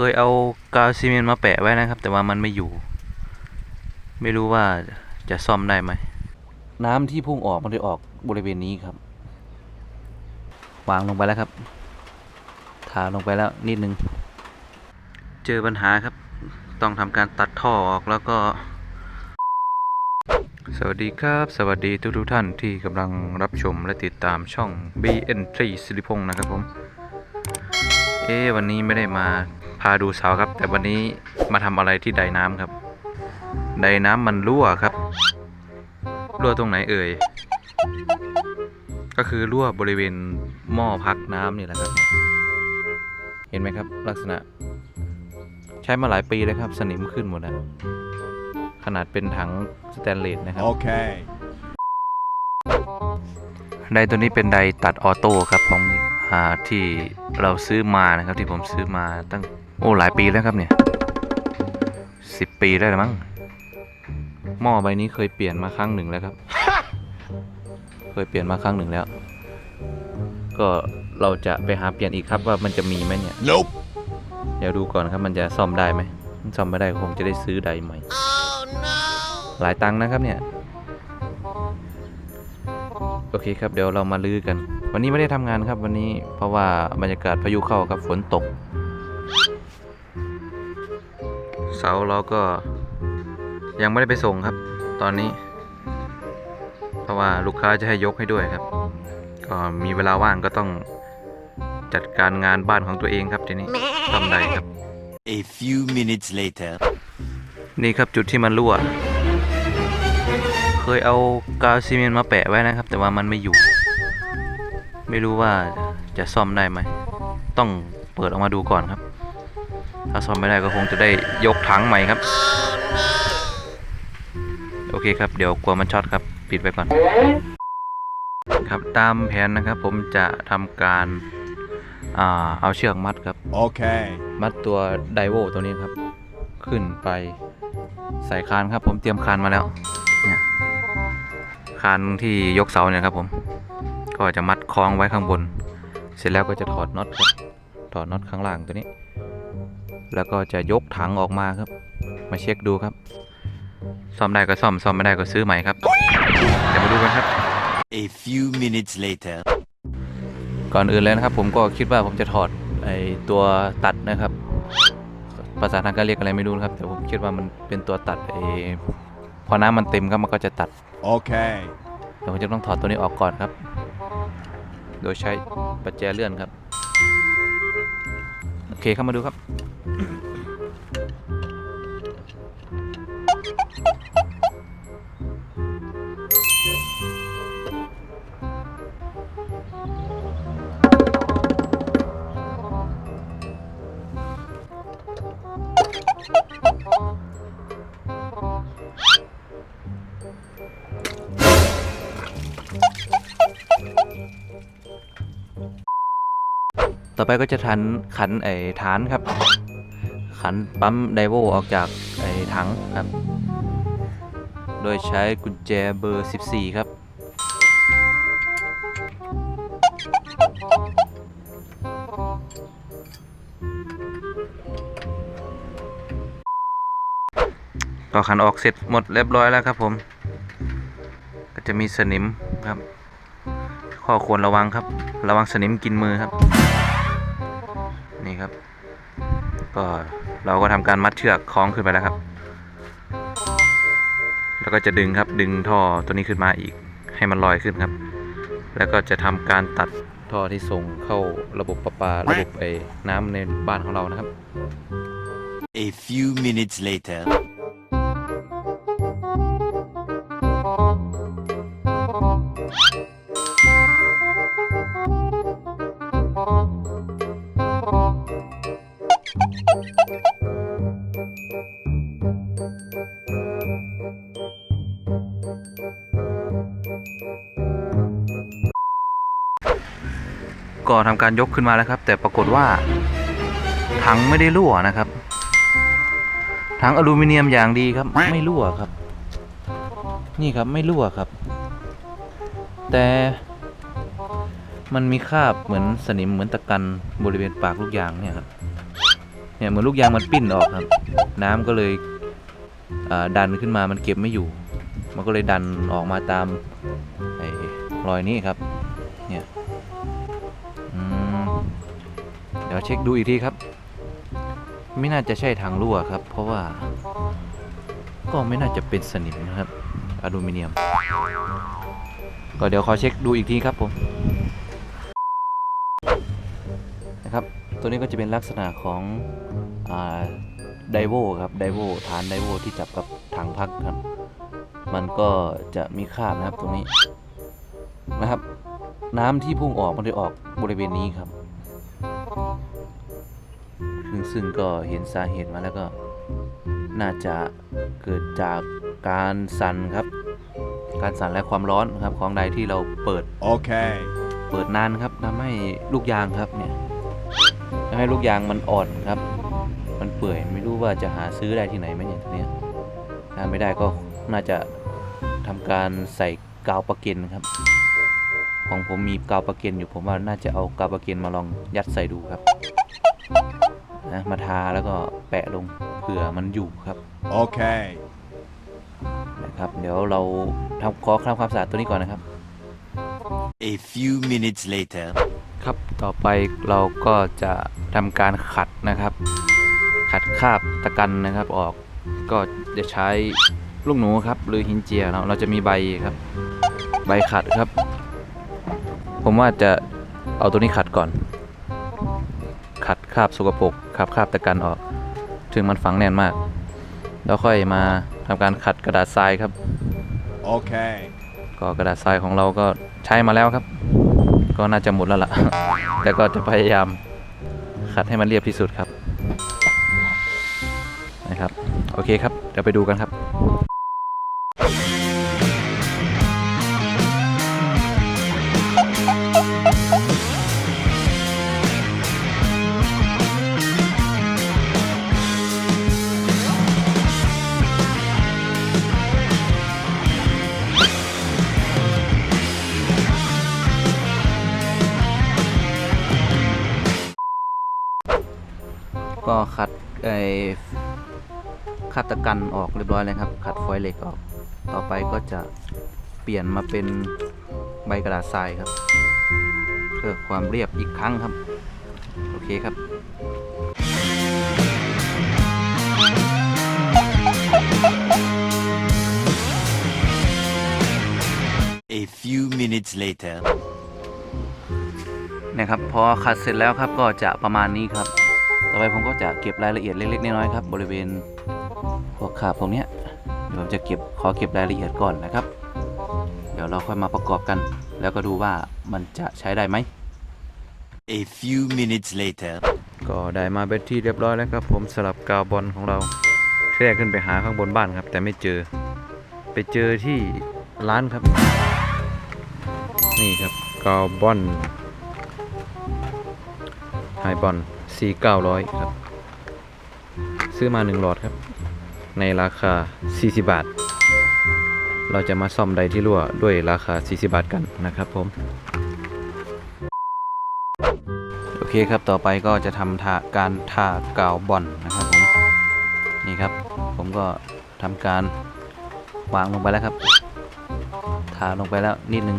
เคยเอากาวซีเมนต์มาแปะไว้นะครับ แต่ว่ามันไม่อยู่ ไม่รู้ว่าจะซ่อมได้ไหม น้ำที่พุ่งออกมันจะออกบริเวณนี้ครับ วางลงไปแล้วครับทาลงไปแล้วนิดนึง เจอปัญหาครับ ต้องทำการตัดท่อออกแล้วก็ สวัสดีครับ สวัสดีทุกทุกท่านที่กำลังรับชมและติดตามช่อง BN3 สิริพงศ์นะครับผม เอ๊วันนี้ไม่ได้มาาดูเสาครับ แต่วันนี้มาทำอะไรที่ไดน้ำครับ ไดน้ำมันรั่วครับ รั่วตรงไหนเอ่ย ก็คือรั่วบริเวณหม้อพักน้ำนี่แหละครับ เห็นไหมครับ ลักษณะ ใช้มาหลายปีแล้วครับ สนิมขึ้นหมดแล้วขนาดเป็นถังสแตนเลสนะครับ Okay. ไดตัวนี้เป็นไดตัดออโต้ครับของอาที่เราซื้อมานะครับที่ผมซื้อมาตั้ง โอ้หลายปีแล้วครับเนี่ยสิบปีได้แล้วมั้งหม้อใบนี้เคยเปลี่ยนมาครั้งหนึ่งแล้วครับ เคยเปลี่ยนมาครั้งหนึ่งแล้ว ก็เราจะไปหาเปลี่ยนอีกครับว่ามันจะมีไหมเนี่ย Nope. เดี๋ยวดูก่อนครับมันจะซ่อมได้ไหมซ่อมไม่ได้ก็คงจะได้ซื้อไดใหม่หลายตังค์นะครับเนี่ย โอเคครับเดี๋ยวเรามาลื้อกัน วันนี้ไม่ได้ทำงานครับวันนี้เพราะว่าบรรยากาศพายุเข้าครับฝนตก เสาเราก็ยังไม่ได้ไปส่งครับ ตอนนี้ เพราะว่าลูกค้าจะให้ยกให้ด้วยครับ ก็มีเวลาว่างก็ต้องจัดการงานบ้านของตัวเองครับทีนี้ทำใดครับ A few minutes later. นี่ครับจุดที่มันรั่ว เคยเอากาวซีเมนต์มาแปะไว้นะครับ แต่ว่ามันไม่อยู่ ไม่รู้ว่าจะซ่อมได้ไหม ต้องเปิดออกมาดูก่อนครับ ถ้าซ่อมไม่ได้ก็คงจะได้ยกถังใหม่ครับ โอเคครับ เดี๋ยวกลัวมันช็อตครับ ปิดไปก่อน ครับตามแผนนะครับ ผมจะทำการอ่าเอาเชือกมัดครับ Okay. มัดตัวไดโวตัวนี้ครับ ขึ้นไปใส่คานครับ ผมเตรียมคานมาแล้วเนี่ยคานที่ยกเสาเนี่ยครับผม ก็จะมัดคล้องไว้ข้างบน เสร็จแล้วก็จะถอดน็อตครับถอดน็อตข้างล่างตัวนี้ แล้วก็จะยกถังออกมาครับ มาเช็คดูครับ ซ่อมได้ก็ซ่อม ซ่อมไม่ได้ก็ซื้อใหม่ครับ เดี๋ยวมาดูกันครับ A few minutes later. ก่อนอื่นเลยนะครับ ผมก็คิดว่าผมจะถอดไอตัวตัดนะครับ ภาษาทางการเรียกอะไรไม่รู้นะครับ แต่ผมคิดว่ามันเป็นตัวตัดไอพอน้ำมันเต็มครับมันก็จะตัด Okay. เดี๋ยวผมจะต้องถอดตัวนี้ออกก่อนครับ โดยใช้ปัจแจเลื่อนครับ โอเคเข้ามาดูครับ ต่อไปก็จะทันขันไอ้ฐานครับ ขันปั๊มไดโวออกจากไอ้ถังครับ โดยใช้กุญแจเบอร์ 14 ครับก็ขันออกเสร็จหมดเรียบร้อยแล้วครับผม ก็จะมีสนิมครับ ข้อควรระวังครับ ระวังสนิมกินมือครับ นี่ครับก็ เราก็ทำการมัดเชือกคล้องขึ้นไปแล้วครับ แล้วก็จะดึงครับดึงท่อตัวนี้ขึ้นมาอีกให้มันลอยขึ้นครับ แล้วก็จะทำการตัดท่อที่ส่งเข้าระบบประปาระบบไอ้น้ำในบ้านของเรานะครับ A few minutes later. ทำการยกขึ้นมาแล้วครับ แต่ปรากฏว่า ถังไม่ได้รั่วนะครับ ถังอลูมิเนียมอย่างดีครับ ไม่รั่วครับ นี่ครับไม่รั่วครับ แต่มันมีคราบเหมือนสนิมเหมือนตะกันบริเวณปากลูกยางเนี่ยครับเนี่ยเหมือนลูกยางมันปิ้นออกครับ น้ำก็เลยดันขึ้นมามันเก็บไม่อยู่ มันก็เลยดันออกมาตามรอยนี้ครับ เนี่ย ยวเช็คดูอีกทีครับ ไม่น่าจะใช่ทางรั่วครับ เพราะว่า ก็ไม่น่าจะเป็นสนิมนะครับอลูมิเนียม ก็เดี๋ยวขอเช็คดูอีกทีครับผมนะครับ ตัวนี้ก็จะเป็นลักษณะของไดโวครับไดโวฐานไดโวที่จับกับถังพักครับ มันก็จะมีคราบนะครับตรงนี้นะครับ น้ำที่พุ่งออกมันจะออกบริเวณนี้ครับ ซึ่งซึ่งก็เห็นสาเหตุมาแล้วก็น่าจะเกิดจากการสั่นครับ การสั่นและความร้อนครับของใดที่เราเปิด Okay. เปิดนานครับทำให้ลูกยางครับเนี่ยทำให้ลูกยางมันอ่อนครับ มันเปื่อยไม่รู้ว่าจะหาซื้อได้ที่ไหนไหมเนี่ยตัวเนี้ยถ้าไม่ได้ก็น่าจะทำการใส่กาวปะเก็นครับ ของผมมีกาวปะเก็นอยู่ผมว่าน่าจะเอากาวปะเก็นมาลองยัดใส่ดูครับ นะมาทาแล้วก็แปะลงเผื่อมันอยู่ครับ Okay. นะครับเดี๋ยวเราทำขอทำความสะอาดตัวนี้ก่อนนะครับ A few minutes later. ครับต่อไปเราก็จะทำการขัดนะครับ ขัดคราบตะกันนะครับออกก็จะใช้ลูกหนูครับหรือหินเจียเนาะเราจะมีใบครับ ใบขัดครับ ผมว่าจะเอาตัวนี้ขัดก่อนขัดค ราบสกปรกขับคราบตะกันออก ถึงมันฝังแน่นมาก แล้วค่อยมาทำการขัดกระดาษทรายครับ Okay. ก็กระดาษทรายของเราก็ใช้มาแล้วครับ ก็น่าจะหมดแล้วล่ะ แต่ก็จะพยายามขัดให้มันเรียบที่สุดครับ นะครับ โอเคครับ เดี๋ยวไปดูกันครับ กันออกเรียบร้อยเลยครับ ขัดฟอยล์เหล็กออก ต่อไปก็จะเปลี่ยนมาเป็นใบกระดาษทรายครับ เพื่อความเรียบอีกครั้งครับ โอเคครับ A few minutes later. นะครับพอขัดเสร็จแล้วครับก็จะประมาณนี้ครับ ต่อไปผมก็จะเก็บรายละเอียดเล็กๆน้อยๆครับ บริเวณพวก ขาบพวกเนี้ยเดี๋ยวผมจะเก็บขอเก็บรายละเอียดก่อนนะครับ เดี๋ยวเราค่อยมาประกอบกัน แล้วก็ดูว่ามันจะใช้ได้ไหม A few minutes later. ก็ได้มาเป็นที่เรียบร้อยแล้วครับ ผมสลับกาวบอลของเราแทรกขึ้นไปหาข้างบนบ้านครับ แต่ไม่เจอ ไปเจอที่ร้านครับ นี่ครับกาวบอลไฮบอล C900 ครับ ซื้อมา 1 หลอดครับ ในราคา 40 บาท เราจะมาซ่อมใดที่รั่วด้วยราคา 40 บาทกันนะครับผม โอเคครับต่อไปก็จะทำทาการทากาวบอลนะครับผม นี่ครับ ผมก็ทำการวางลงไปแล้วครับ ทาลงไปแล้วนิดนึง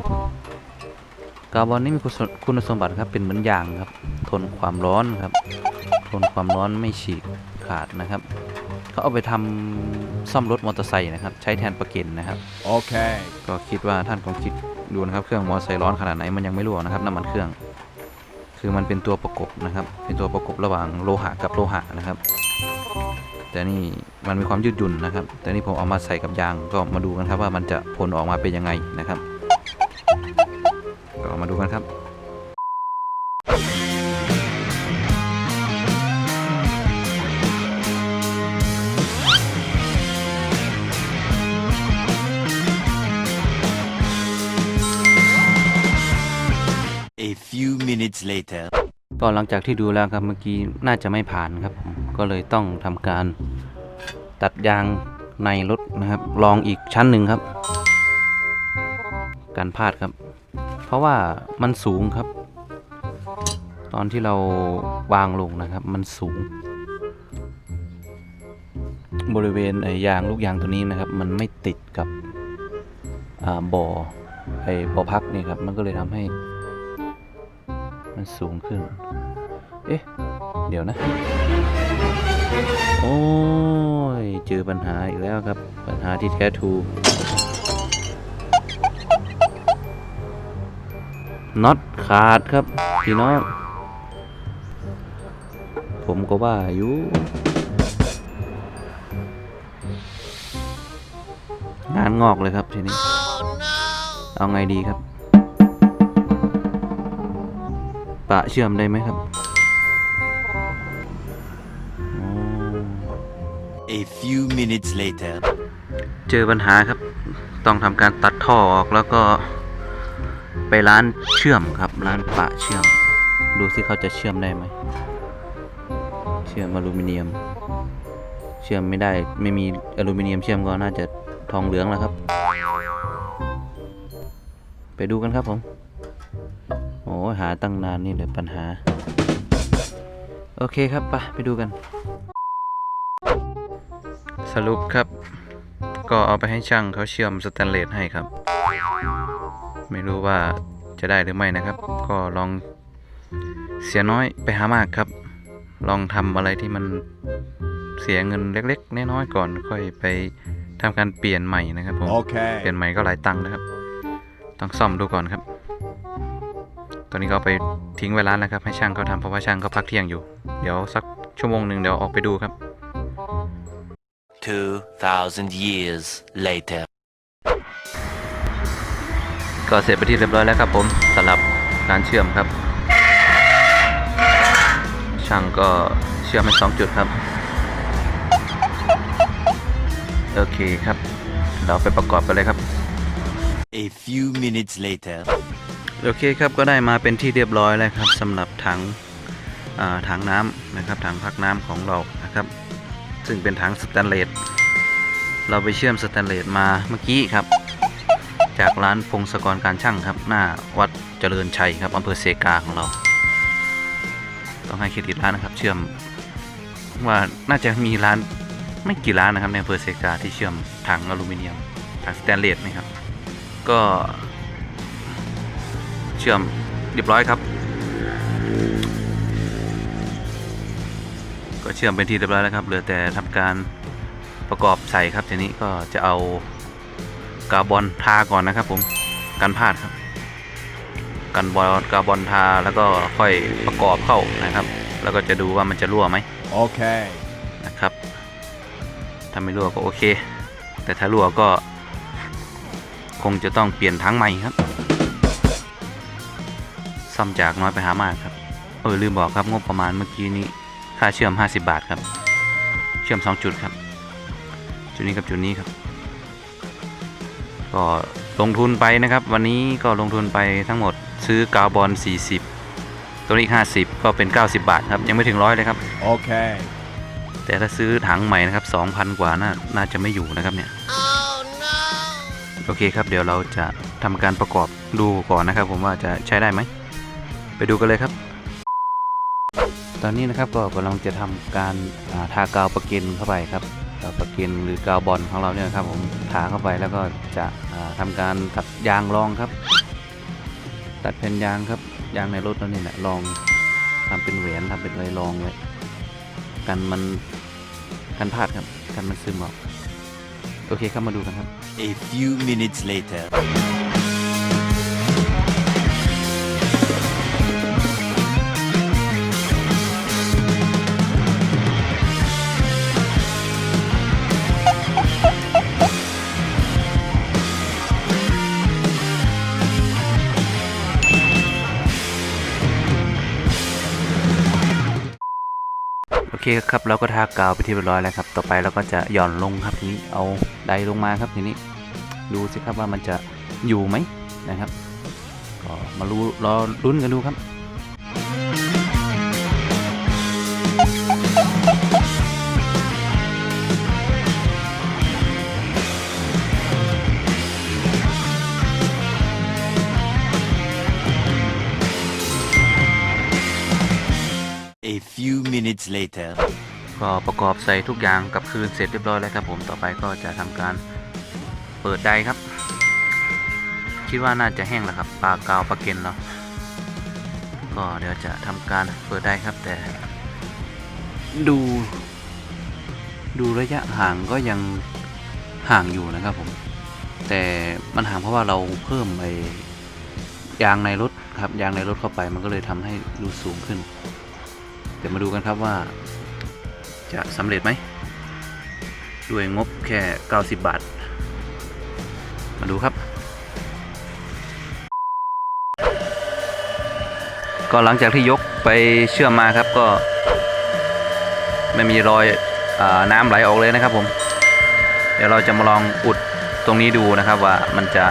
กาวบอลนี่มีคุณสคุณสมบัติครับเป็นเหมือนยางครับ ทนความร้อนครับ ทนความร้อนไม่ฉีกขาดนะครับ เขาเอาไปทำซ่อมรถมอเตอร์ไซค์นะครับ ใช้แทนประเก็นนะครับ Okay. ก็คิดว่าท่านคงคิดดูนะครับ เครื่องมอเตอร์ไซค์ร้อนขนาดไหนมันยังไม่รั่วนะครับน้ำมันเครื่อง คือมันเป็นตัวประกบนะครับ เป็นตัวประกบระหว่างโลหะกับโลหะนะครับ แต่นี่มันมีความยืดหยุ่นนะครับ แต่นี่ผมเอามาใส่กับยางก็มาดูกันครับว่ามันจะผลออกมาเป็นยังไงนะครับ ก็มาดูกันครับ minutes later. ก็หลังจากที่ดูแล้วครับเมื่อกี้น่าจะไม่ผ่านครับผมก็เลยต้องทำการตัดยางในรถนะครับ ลองอีกชั้นหนึ่งครับ การพลาดครับ เพราะว่ามันสูงครับ ตอนที่เราวางลงนะครับ มันสูง บริเวณไอ้ยางลูกยางตัวนี้นะครับ มันไม่ติดกับอ่าบ่อไอ้บ่อพักนี่ครับ มันก็เลยทำให้ มันสูงขึ้น เอ๊ะ เดี๋ยวนะ โอ้ย เจอปัญหาอีกแล้วครับ ปัญหาที่แท้ทูน็อตขาดครับ พี่น้อง ผมก็ว่าอยู่งานงอกเลยครับทีนี้ เอาไงดีครับ ปะเชื่อมได้ไหมครับอ๋อ A few minutes later. เจอปัญหาครับ ต้องทำการตัดท่อออกแล้วก็ไปร้านเชื่อมครับ ร้านปะเชื่อม ดูสิเขาจะเชื่อมได้ไหม เชื่อมอลูมิเนียม เชื่อมไม่ได้ ไม่มีอลูมิเนียมเชื่อมก็น่าจะทองเหลืองแล้วครับ ไปดูกันครับผมโอ้ หาตั้งนานนี่เลยปัญหา โอเคครับไปไปดูกัน สรุปครับ ก็เอาไปให้ช่างเขาเชื่อมสแตนเลสให้ครับ ไม่รู้ว่าจะได้หรือไม่นะครับ ก็ลองเสียน้อยไปหามากครับ ลองทำอะไรที่มันเสียเงินเล็กๆน้อยๆก่อนค่อยไปทำการเปลี่ยนใหม่นะครับผมเปลี่ย Okay. นใหม่ก็หลายตังค์นะครับ ต้องซ่อมดูก่อนครับ ตอนนี้ก็เอาไปทิ้งไว้ร้านแล้วครับให้ช่างเขาทำเพราะว่าช่างเขาพักเที่ยงอยู่ เดี๋ยวสักชั่วโมงหนึ่งเดี๋ยวออกไปดูครับ 2,000 years later. ก็เสร็จไปที่เรียบร้อยแล้วครับผมสำหรับการเชื่อมครับ ช่างก็เชื่อมไปสองจุดครับ โอเคครับ เราไปประกอบกันเลยครับ A few minutes later. โอเคครับก็ได้มาเป็นที่เรียบร้อยแล้วครับสำหรับถังถังน้ำนะครับถังพักน้ำของเรานะครับ ซึ่งเป็นถังสแตนเลสเราไปเชื่อมสแตนเลสมาเมื่อกี้ครับ จากร้านพงศกรการช่างครับ หน้าวัดเจริญชัยครับอำเภอเซกาของเรา ต้องให้เครดิตร้านนะครับ เชื่อมว่าน่าจะมีร้านไม่กี่ร้านนะครับในอำเภอเซกาที่เชื่อมถังอลูมิเนียมถังสแตนเลสนะครับ ก็ เชื่อมเรียบร้อยครับ ก็เชื่อมเป็นที่เรียบร้อยแล้วครับเหลือแต่ทำการประกอบใส่ครับทีนี้ก็จะเอากาบอนทาก่อนนะครับ ผมกันพลาดครับกันบอลกาบอนทาแล้วก็ค่อยประกอบเข้านะครับ แล้วก็จะดูว่ามันจะรั่วไหม Okay. นะครับถ้าไม่รั่วก็โอเค แต่ถ้ารั่วก็คงจะต้องเปลี่ยนทั้งใหม่ครับ ซ่อมจากน้อยไปหามากครับ เออลืมบอกครับงบประมาณเมื่อกี้นี้ค่าเชื่อม 50 บาทครับ เชื่อม 2 จุดครับ จุดนี้กับจุดนี้ครับ ก็ลงทุนไปนะครับ วันนี้ก็ลงทุนไปทั้งหมดซื้อกาวบอล 40 ตัวนี้อีก50 ก็เป็น 90 บาทครับ ยังไม่ถึงร้อยเลยครับ Okay. แต่ถ้าซื้อถังใหม่นะครับ 2,000 กว่าน่าน่าจะไม่อยู่นะครับเนี่ยโอเคครับ เดี๋ยวเราจะทำการประกอบดูก่อนนะครับ ผมว่าจะใช้ได้ไหม ไปดูกันเลยครับ ตอนนี้นะครับก็กำลังจะทำการาทากาวประกินเข้าไปครับกาวประกินหรือกาวบอลของเราเนี่ยครับผมทาเข้าไปแล้วก็จะอ่าทำการตัดยางรองครับ ตัดแผ่นยางครับยางในรถเราเนี่ยแหละรองทำเป็นแหวนทำเป็นอะไรรองไว้กันมันกันพลาดครับกันมันซึมออกโอเคครับมาดูกันครับ A few minutes later. คครับเราก็ทากาวไปที่เรียบร้อยแล้วครับ ต่อไปเราก็จะหย่อนลงครับทีนี้เอาไดลงมาครับทีนี้ ดูสิครับว่ามันจะอยู่ไหมนะครับก็มารู้รอลุ้นกันดูครับ few minutes later. ก็ประกอบใส่ทุกอย่างกับคืนเสร็จเรียบร้อยแล้วครับผมต่อไปก็จะทำการเปิดได้ครับ คิดว่าน่าจะแห้งแล้วครับปลากาวปลาเก็นเราก็เดี๋ยวจะทำการเปิดได้ครับแต่ ดู ดูระยะห่างก็ยังห่างอยู่นะครับผม แต่มันห่างเพราะว่าเราเพิ่มไอยางในรถครับยางในรถเข้าไปมันก็เลยทำให้ดูสูงขึ้น เดี๋ยวมาดูกันครับว่า จะสำเร็จไหม ด้วยงบแค่ 90 บาท มาดูครับ ก็หลังจากที่ยกไปเชื่อมมาครับก็ ไม่มีรอยอน้ำไหลออกเลยนะครับผม เดี๋ยวเราจะมาลองอุดตรงนี้ดูนะครับว่ามันจะ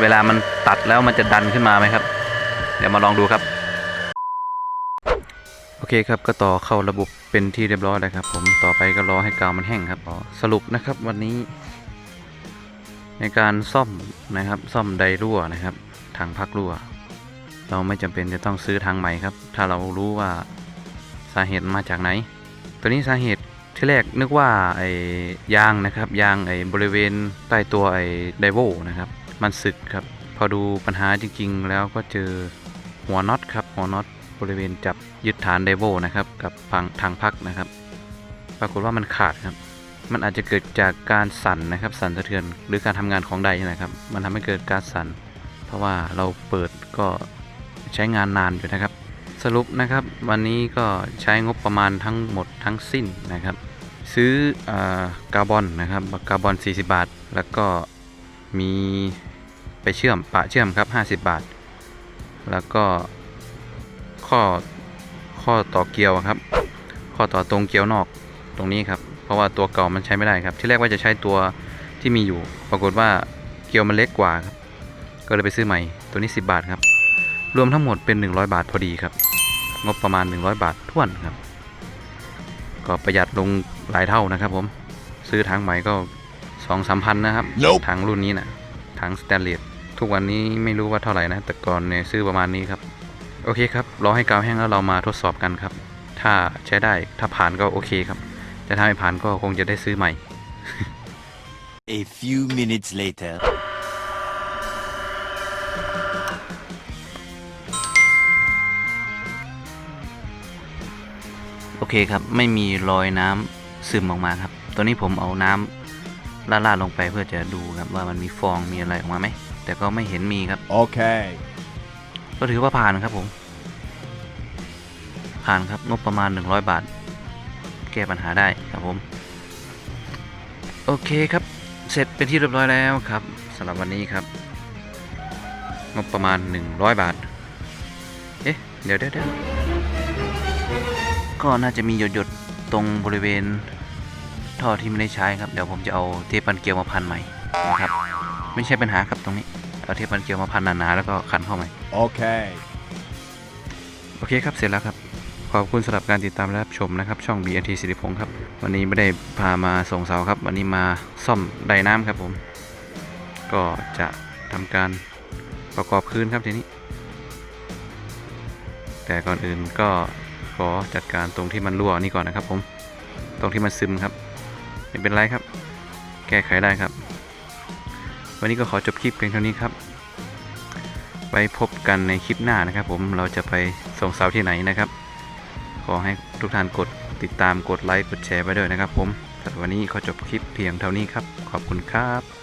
เวลามันตัดแล้วมันจะดันขึ้นมาไหมครับ เดี๋ยวมาลองดูครับ โอเคครับก็ต่อเข้าระบบเป็นที่เรียบร้อยแล้วครับ ผมต่อไปก็รอให้กาวมันแห้งครับสรุปนะครับวันนี้ ในการซ่อมนะครับ ซ่อมไดรั่วนะครับทางพักรั่ว เราไม่จำเป็นจะต้องซื้อทางใหม่ครับ ถ้าเรารู้ว่าสาเหตุมาจากไหน ตัวนี้สาเหตุที่แรกนึกว่าไอ้ยางนะครับยางไอ้บริเวณใต้ตัวไอ้ไดโวนะครับ มันสึกครับ พอดูปัญหาจริง ๆ แล้วก็เจอหัวน็อตครับหัวน็อตบริเวณจับ ยึดฐานไดโวนะครับกับพังทางพักนะครับ ปรากฏว่ามันขาดครับ มันอาจจะเกิดจากการสั่นนะครับ สั่นสะเทือนหรือการทำงานของไดนะครับ มันทำให้เกิดการสั่น เพราะว่าเราเปิดก็ใช้งานนานอยู่นะครับ สรุปนะครับ วันนี้ก็ใช้งบประมาณทั้งหมดทั้งสิ้นนะครับ ซื้ออากาบอนนะครับกาบอน 40 บาท แล้วก็มีไปเชื่อมปะเชื่อมครับ 50 บาท แล้วก็ข้อ ข้อต่อเกลียวครับ ข้อต่อตรงเกลียวนอกตรงนี้ครับ เพราะว่าตัวเก่ามันใช้ไม่ได้ครับ ที่แรกว่าจะใช้ตัวที่มีอยู่ ปรากฏว่าเกลียวมันเล็กกว่าครับ ก็เลยไปซื้อใหม่ ตัวนี้ 10 บาทครับ รวมทั้งหมดเป็น 100 บาทพอดีครับ งบประมาณ 100 บาทท้วนครับ ก็ประหยัดลงหลายเท่านะครับ ผม ซื้อถังใหม่ก็สองสามพันนะครับ Nope ถังรุ่นนี้นะถังสแตนเลส ทุกวันนี้ไม่รู้ว่าเท่าไหร่นะ แต่ก่อนเนี่ยซื้อประมาณนี้ครับ โอเคครับ รอให้กาวแห้งแล้วเรามาทดสอบกันครับ ถ้าใช้ได้ ถ้าผ่านก็โอเคครับ แต่ถ้าไม่ผ่านก็คงจะได้ซื้อใหม่ A few minutes later. โอเคครับ ไม่มีรอยน้ำซึมออกมาครับ ตัวนี้ผมเอาน้ำลาดๆลงไปเพื่อจะดูครับว่ามันมีฟองมีอะไรออกมาไหม แต่ก็ไม่เห็นมีครับ Okay. ก็ถือว่าผ่านครับผม ผ่านครับงบประมาณ 100 บาท แก้ปัญหาได้ครับผม โอเคครับ เสร็จเป็นที่เรียบร้อยแล้วครับสำหรับวันนี้ครับงบประมาณ 100 บาท เอ๊ะ เดี๋ยวเดี๋ยวก็น่าจะมีหยดๆตรงบริเวณท่อที่ไม่ได้ใช้ครับ เดี๋ยวผมจะเอาเทปปันเกลียวมาพันใหม่นะครับ ไม่ใช่ปัญหาครับตรงนี้ เอาเทปปันเกลียวมาพันหนาๆแล้วก็ขันเข้าใหม่ Okay. โอเคครับเสร็จแล้วครับ ขอบคุณสำหรับการติดตามและรับชมนะครับ ช่อง BNT สิริพงศ์ครับ วันนี้ไม่ได้พามาส่งเสาครับ วันนี้มาซ่อมไดน้ำครับผม ก็จะทำการประกอบคืนครับทีนี้ แต่ก่อนอื่นก็ขอจัดการตรงที่มันรั่วนี่ก่อนนะครับผม ตรงที่มันซึมครับ ไม่เป็นไรครับ แก้ไขได้ครับ วันนี้ก็ขอจบคลิปเพียงเท่านี้ครับ ไปพบกันในคลิปหน้านะครับ ผมเราจะไปส่งสาที่ไหนนะครับ ขอให้ทุกท่านกดติดตามกดไลค์กดแชร์ไปด้วยนะครับ ผมสำหรับวันนี้ขอจบคลิปเพียงเท่านี้ครับ ขอบคุณครับ